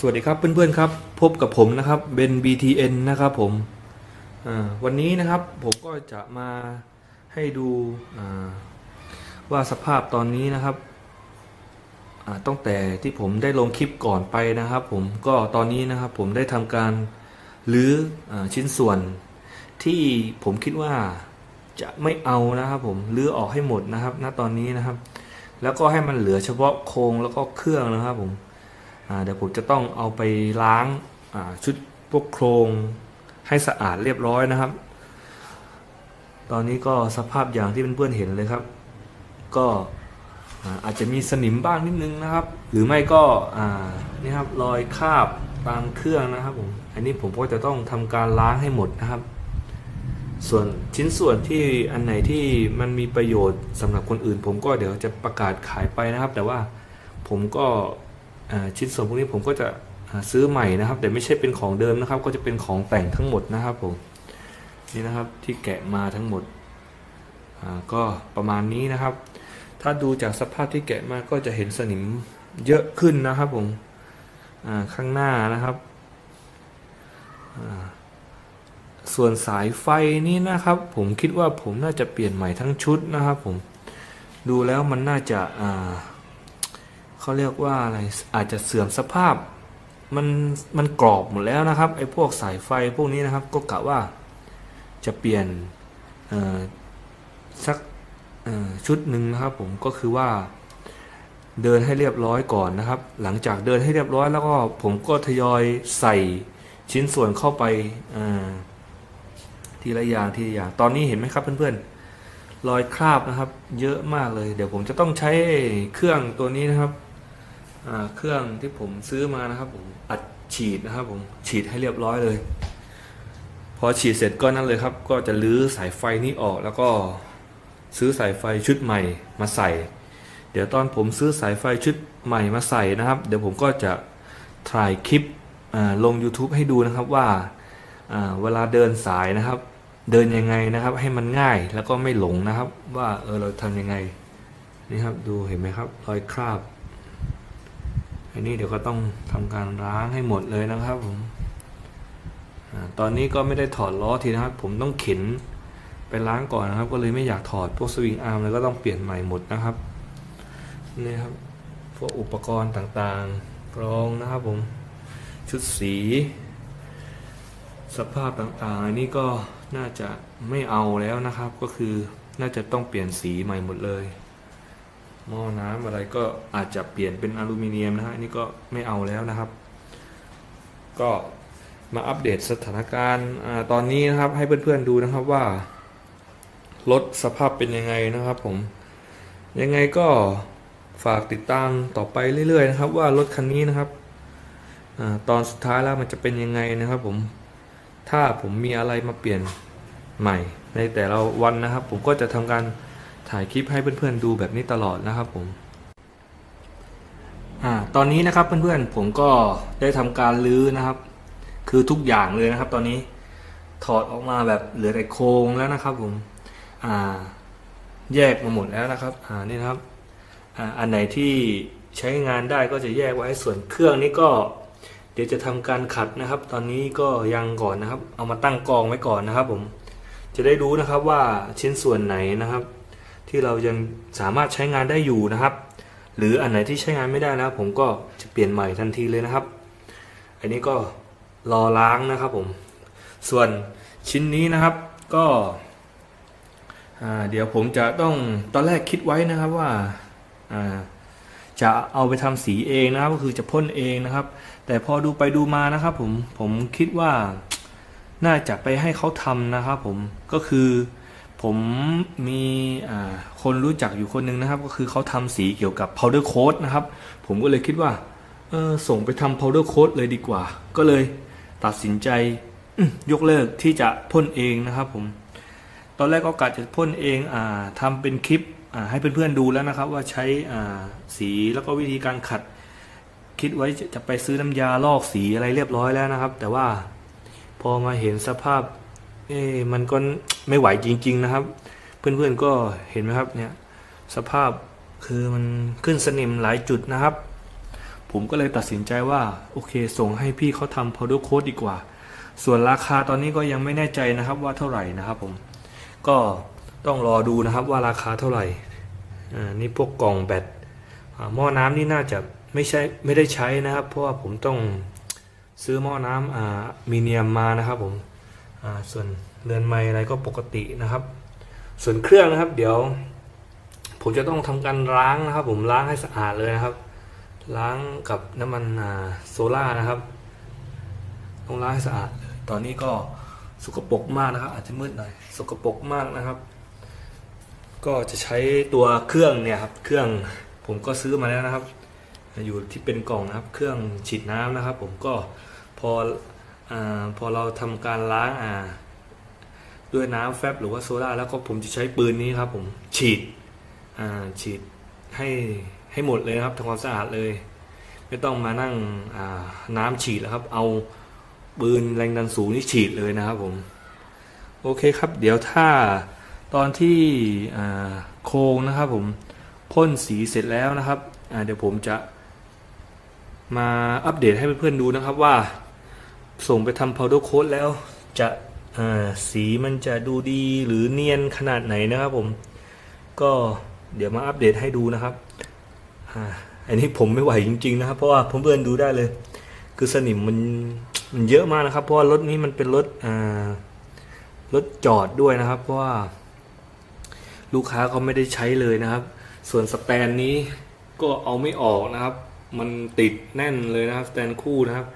สวัสดีครับเพื่อนๆครับพบกับผมนะครับเบน BTN นะครับผมวันนี้นะครับผมก็จะมาให้ดูว่าสภาพตอนนี้นะครับตั้งแต่ที่ผมได้ลงคลิปก่อนไปนะครับ ผมก็ตอนนี้นะครับผมได้ทำการรื้ออชิ้นส่วนที่ผมคิดว่าจะไม่เอานะครับผมรื้อออกให้หมดนะครับณตอนนี้นะครับ แล้วก็ให้มันเหลือเฉพาะโครงแล้วก็เครื่องนะครับผม เดี๋ยวผมจะต้องเอาไปล้างชุดพวกโครงให้สะอาดเรียบร้อยนะครับ ตอนนี้ก็สภาพอย่างที่เพื่อนๆเห็นเลยครับ ก็อาอาจจะมีสนิมบ้างนิดนึงนะครับ หรือไม่ก็นี่ครับรอยคราบตามเครื่องนะครับผม อันนี้ผมก็จะต้องทำการล้างให้หมดนะครับ ส่วนชิ้นส่วนที่อันไหนที่มันมีประโยชน์สำหรับคนอื่น ผมก็เดี๋ยวจะประกาศขายไปนะครับ แต่ว่าผมก็ ชิ้นส่วนพวกนี้ผมก็จะซื้อใหม่นะครับ แต่ไม่ใช่เป็นของเดิมนะครับ ก็จะเป็นของแต่งทั้งหมดนะครับผมนี่นะครับที่แกะมาทั้งหมดก็ประมาณนี้นะครับ ถ้าดูจากสภาพที่แกะมาก็จะเห็นสนิมเยอะขึ้นนะครับผมข้างหน้านะครับ ส่วนสายไฟนี้นะครับ ผมคิดว่าผมน่าจะเปลี่ยนใหม่ทั้งชุดนะครับผมดูแล้วมันน่าจะอ่า เขาเรียกว่าอะไรอาจจะเสื่อมสภาพ มันมันกรอบหมดแล้วนะครับไอ้พวกสายไฟพวกนี้นะครับ ก็กะว่าจะเปลี่ยนสักชุดหนึ่งนะครับ ผมก็คือว่าเดินให้เรียบร้อยก่อนนะครับ หลังจากเดินให้เรียบร้อยแล้วก็ผมก็ทยอยใส่ชิ้นส่วนเข้าไปทีละอย่างทีละอย่างตอนนี้เห็นไหมครับเพื่อนๆรอยคราบนะครับ เยอะมากเลย เดี๋ยวผมจะต้องใช้เครื่องตัวนี้นะครับ เครื่องที่ผมซื้อมานะครับผมอัดฉีดนะครับผมฉีดให้เรียบร้อยเลย พอฉีดเสร็จก็นั่นเลยครับ ก็จะลื้อสายไฟนี้ออกแล้วก็ซื้อสายไฟชุดใหม่มาใส่ เดี๋ยวตอนผมซื้อสายไฟชุดใหม่มาใส่นะครับ เดี๋ยวผมก็จะถ่ายคลิปลง YouTube ให้ดูนะครับว่าเวลาเดินสายนะครับ เดินยังไงนะครับ ให้มันง่ายแล้วก็ไม่หลงนะครับ ว่าเออเราทำยังไงนี่ครับดูเห็นไหมครับรอยคราบ อันนี้เดี๋ยวก็ต้องทำการล้างให้หมดเลยนะครับผมอตอนนี้ก็ไม่ได้ถอดล้อทีนะครับ ผมต้องเข็นไปล้างก่อนนะครับ ก็เลยไม่อยากถอดพวกสวิงอาร์มแล้วก็ต้องเปลี่ยนใหม่หมดนะครับนี่ครับพวกอุปกรณ์ต่างๆกรองนะครับผมชุดสี สภาพต่างๆอันนี้ก็น่าจะไม่เอาแล้วนะครับ ก็คือน่าจะต้องเปลี่ยนสีใหม่หมดเลย หม้อน้ำอะไรก็อาจจะเปลี่ยนเป็นอลูมิเนียมนะฮะนี่ก็ไม่เอาแล้วนะครับ ก็มาอัปเดตสถานการณ์ตอนนี้นะครับให้เพื่อนๆดูนะครับว่ารถสภาพเป็นยังไงนะครับผมยังไงก็ฝากติดตามต่อไปเรื่อยๆนะครับ ว่ารถคันนี้นะครับอตอนสุดท้ายแล้วมันจะเป็นยังไงนะครับผมถ้าผมมีอะไรมาเปลี่ยนใหม่ในแต่ละวันนะครับ ผมก็จะทำการ ถ่ายคลิปให้เพื่อนๆดูแบบนี้ตลอดนะครับผมอ่าตอนนี้นะครับเพื่อนๆผมก็ได้ทำการลื้อนะครับ คือทุกอย่างเลยนะครับ ตอนนี้ถอดออกมาแบบเหลือแต่โครงแล้วนะครับ ผมอ่าแยกมาหมดแล้วนะครับอ่านี่นะครับอ่าอันไหนที่ใช้งานได้ก็จะแยกไว้ส่วนเครื่องนี้ก็เดี๋ยวจะทำการขัดนะครับ ตอนนี้ก็ยังก่อนนะครับ เอามาตั้งกองไว้ก่อนนะครับ ผมจะได้รู้นะครับว่าชิ้นส่วนไหนนะครับ ที่เรายังสามารถใช้งานได้อยู่นะครับ หรืออันไหนที่ใช้งานไม่ได้นะครับผมก็จะเปลี่ยนใหม่ทันทีเลยนะครับ อันนี้ก็รอล้างนะครับผม ส่วนชิ้นนี้นะครับก็เดี๋ยวผมจะต้องตอนแรกคิดไว้นะครับว่าจะเอาไปทำสีเองนะครับก็คือจะพ่นเองนะครับ แต่พอดูไปดูมานะครับผมผมคิดว่าน่าจะไปให้เขาทำนะครับผมก็คือ ผมมีคนรู้จักอยู่คนหนึ่งนะครับ ก็คือเขาทำสีเกี่ยวกับ powder coat นะครับ ผมก็เลยคิดว่าเออส่งไปทำ powder coat เลยดีกว่า ก็เลยตัดสินใจยกเลิกที่จะพ่นเองนะครับผม ตอนแรกก็กะจะพ่นเองอ่าทำเป็นคลิปให้เพื่อนๆดูแล้วนะครับ ว่าใช้สีแล้วก็วิธีการขัด คิดไว้จะจะไปซื้อน้ำยาลอกสีอะไรเรียบร้อยแล้วนะครับ แต่ว่าพอมาเห็นสภาพ เอ๊มันก็ไม่ไหวจริง ๆ นะครับ เพื่อนๆก็เห็นไหมครับเนี่ยสภาพคือมันขึ้นสนิมหลายจุดนะครับ ผมก็เลยตัดสินใจว่า โอเค ส่งให้พี่เขาทำ powder coat ดีกว่า ส่วนราคาตอนนี้ก็ยังไม่แน่ใจนะครับว่าเท่าไหร่นะครับผม ก็ต้องรอดูนะครับว่าราคาเท่าไหร่อ่านี่พวกกล่องแบตหม้อน้ำนี่น่าจะไม่ใช่ไม่ได้ใช้นะครับ เพราะว่าผมต้องซื้อหม้อน้ำอ่ามีเนียมมานะครับผม ส่วนเรือนไม้อะไรก็ปกตินะครับ ส่วนเครื่องนะครับ เดี๋ยว ผมจะต้องทำการล้างนะครับ ผมล้างให้สะอาดเลยนะครับ ล้างกับน้ำมันโซล่านะครับต้องล้างให้สะอาดเลยตอนนี้ก็สกปรกมากนะครับ อาจจะมืดหน่อยสกปรกมากนะครับ ก็จะใช้ตัวเครื่องเนี่ยครับ เครื่องผมก็ซื้อมาแล้วนะครับ อยู่ที่เป็นกล่องนะครับ เครื่องฉีดน้ำนะครับ ผมก็พอ อพอเราทำการล้างอ่าด้วยน้ำแฟบหรือว่าโซดาแล้วก็ผมจะใช้ปืนนี้ครับผมฉีดอ่าฉีดให้ให้หมดเลยนะครับทำความสะอาดเลย ไม่ต้องมานั่งอ่าน้ำฉีดแล้วครับ เอาปืนแรงดันสูงนี่ฉีดเลยนะครับผมโอเคครับ เดี๋ยวถ้าตอนที่โครงนะครับผมพ่นสีเสร็จแล้วนะครับเดี๋ยวผมจะมาอัปเดตให้เพื่อนๆดูนะครับว่า ส่งไปทำ powder coat แล้วจะสีมันจะดูดีหรือเนียนขนาดไหนนะครับผม ก็เดี๋ยวมาอัปเดตให้ดูนะครับอันนี้ผมไม่ไหวจริง ๆ นะครับ เพราะว่าผมเพื่อนๆดูได้เลย คือสนิมมันมันเยอะมากนะครับ เพราะว่ารถนี้มันเป็นรถรถจอดด้วยนะครับ เพราะว่า ลูกค้าเขาไม่ได้ใช้เลยนะครับ ส่วนสแตนนี้ก็เอาไม่ออกนะครับ มันติดแน่นเลยนะครับ สแตนคู่นะครับ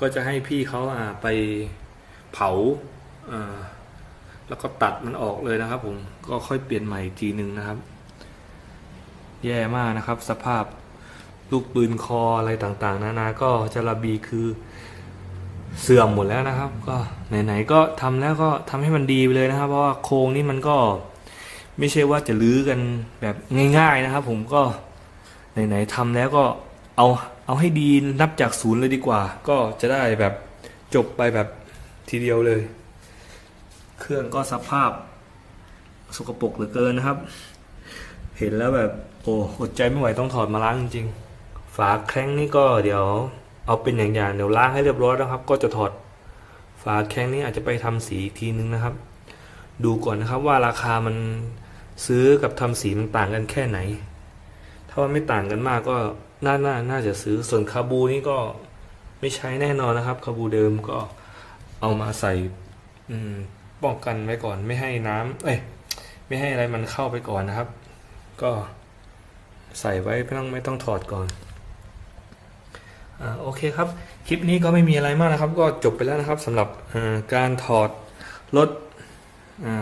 ก็จะให้พี่เขาอ่าไปเผาอ่าแล้วก็ตัดมันออกเลยนะครับผมก็ค่อยเปลี่ยนใหม่อีกทีหนึ่งนะครับ แย่มากนะครับ สภาพลูกปืนคออะไรต่างๆนานาก็จะระบีคือเสื่อมหมดแล้วนะครับ ก็ไหนๆก็ทำแล้วก็ทำให้มันดีไปเลยนะครับ เพราะว่าโครงนี่มันก็ไม่ใช่ว่าจะลื้อกันแบบง่าย ๆนะครับ ผมก็ไหนๆทำแล้วก็เอา เอาให้ดีนับจากศูนย์เลยดีกว่า ก็จะได้แบบจบไปแบบทีเดียวเลย เครื่องก็สภาพสกปรกเหลือเกินนะครับ เห็นแล้วแบบโอ้อดใจไม่ไหวต้องถอดมาล้างจริงๆฝาแข้งนี่ก็เดี๋ยวเอาเป็นอย่างๆเดี๋ยวล้างให้เรียบร้อยนะครับ ก็จะถอดฝาแข้งนี้อาจจะไปทำสีอีกทีนึงนะครับ ดูก่อนนะครับว่าราคามันซื้อกับทำสีมันต่างกันแค่ไหน ถ้าว่าไม่ต่างกันมากก็น่าน่าน่าจะซื้อส่วนคาบูนี่ก็ไม่ใช้แน่นอนนะครับคาบูเดิมก็เอามาใส่ป้องกันไว้ก่อน ไม่ให้น้ำเอ้ยไม่ให้อะไรมันเข้าไปก่อนนะครับ ก็ใส่ไว้ไม่ต้องไม่ต้องถอดก่อนอโอเคครับ คลิปนี้ก็ไม่มีอะไรมากนะครับ ก็จบไปแล้วนะครับสำหรับการถอดรถ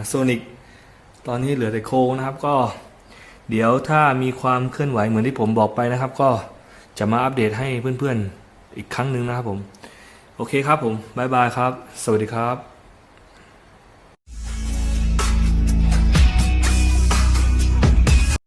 โซนิกตอนนี้เหลือแต่โครงนะครับก็ เดี๋ยวถ้ามีความเคลื่อนไหวเหมือนที่ผมบอกไปนะครับ ก็จะมาอัปเดตให้เพื่อนๆอีกครั้งหนึ่งนะครับผม โอเคครับผม บ๊ายบายครับ สวัสดีครับ